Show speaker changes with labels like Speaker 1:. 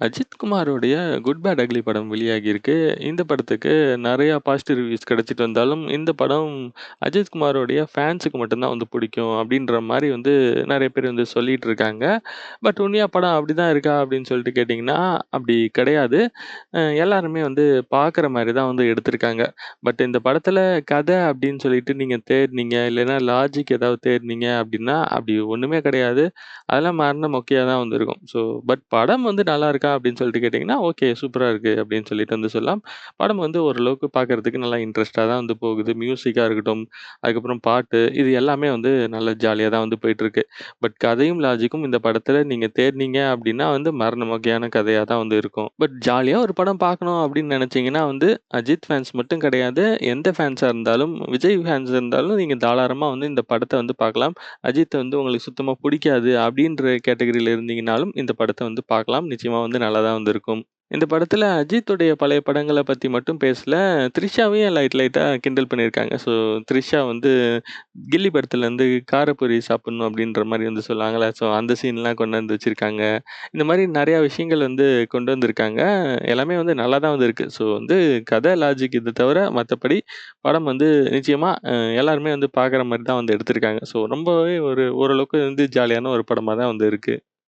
Speaker 1: அஜித்குமாரோடைய good bad ugly படம் வெளியாகியிருக்கு. இந்த படத்துக்கு நிறையா பாசிட்டிவ் ரிவ்யூஸ் கிடச்சிட்டு வந்தாலும், இந்த படம் அஜித் குமாரோடைய ஃபேன்ஸுக்கு மட்டும்தான் வந்து பிடிக்கும் அப்படின்ற மாதிரி வந்து நிறைய பேர் வந்து சொல்லிகிட்டு இருக்காங்க. பட் உண்மையாக படம் அப்படிதான் இருக்கா அப்படின்னு சொல்லிட்டு கேட்டிங்கன்னா, அப்படி கிடையாது. எல்லாருமே வந்து பார்க்குற மாதிரி தான் வந்து எடுத்திருக்காங்க. பட் இந்த படத்தில் கதை அப்படின்னு சொல்லிட்டு நீங்கள் தேடுனீங்க, இல்லைன்னா லாஜிக் ஏதாவது தேடுனீங்க அப்படின்னா, அப்படி ஒன்றுமே கிடையாது. அதெல்லாம் மரண மொக்கையாக தான் வந்திருக்கும் ஸோ பட் படம் வந்து நல்லா இருக்கா அப்படின்னு சொல்லிட்டு கேட்டிங்கன்னா, ஓகே சூப்பராக இருக்குது அப்படின்னு சொல்லிட்டு வந்து சொல்லலாம். படம் வந்து ஓரளவுக்கு பார்க்கறதுக்கு நல்லா இன்ட்ரெஸ்ட்டாக தான் வந்து போகுது. மியூசிக்காக இருக்கட்டும், அதுக்கப்புறம் பாட்டு இது எல்லாமே வந்து நல்ல ஜாலியாக தான் வந்து போயிட்டுருக்கு. பட் கதையும், லாஜிக்கும் இந்த படத்தில் நீங்கள் தேடுனீங்க அப்படின்னா வந்து மரண வகையான கதையாக தான் வந்து இருக்கும். பட் ஜாலியாக ஒரு படம் பார்க்கணும் அப்படின்னு நினச்சிங்கன்னா வந்து, அஜித் ஃபேன்ஸ் மட்டும் கிடையாது. எந்த ஃபேன்ஸாக இருந்தாலும், விஜய் ஃபேன்ஸ் இருந்தாலும் நீங்கள் தாராளமாக வந்து இந்த படத்தை வந்து பார்க்கலாம். அஜித்தை வந்து உங்களுக்கு சுத்தமாக பிடிக்காது அப்படின்ற கேட்டகரியில் இருந்தீங்கனாலும், இந்த படத்தை வந்து பார்க்கலாம். நிச்சயமாக வந்து நல்லா தான் வந்து இருக்கும். இந்த படத்தில் அஜித்துடைய பழைய படங்களை பற்றி மட்டும் பேசல. த்ரிஷாவையும் லைட் லைட்டாக கிண்டல் பண்ணியிருக்காங்க. ஸோ த்ரிஷா வந்து கில்லி படத்துலேருந்து காரப்பொரி சாப்பிட்ணும் அப்படின்ற மாதிரி வந்து சொல்லுவாங்களே ஸோ அந்த சீன்லாம் கொண்டு வந்து வச்சுருக்காங்க இந்த மாதிரி நிறையா விஷயங்கள் வந்து கொண்டு வந்திருக்காங்க. எல்லாமே வந்து நல்லா தான் வந்து ஸோ வந்து கதை, லாஜிக் இது தவிர மற்றபடி படம் வந்து நிச்சயமாக எல்லாருமே வந்து பார்க்குற மாதிரி தான் வந்து எடுத்திருக்காங்க. ஸோ ரொம்பவே ஒரு ஓரளவுக்கு வந்து ஜாலியான ஒரு படமாக தான் வந்து இருக்குது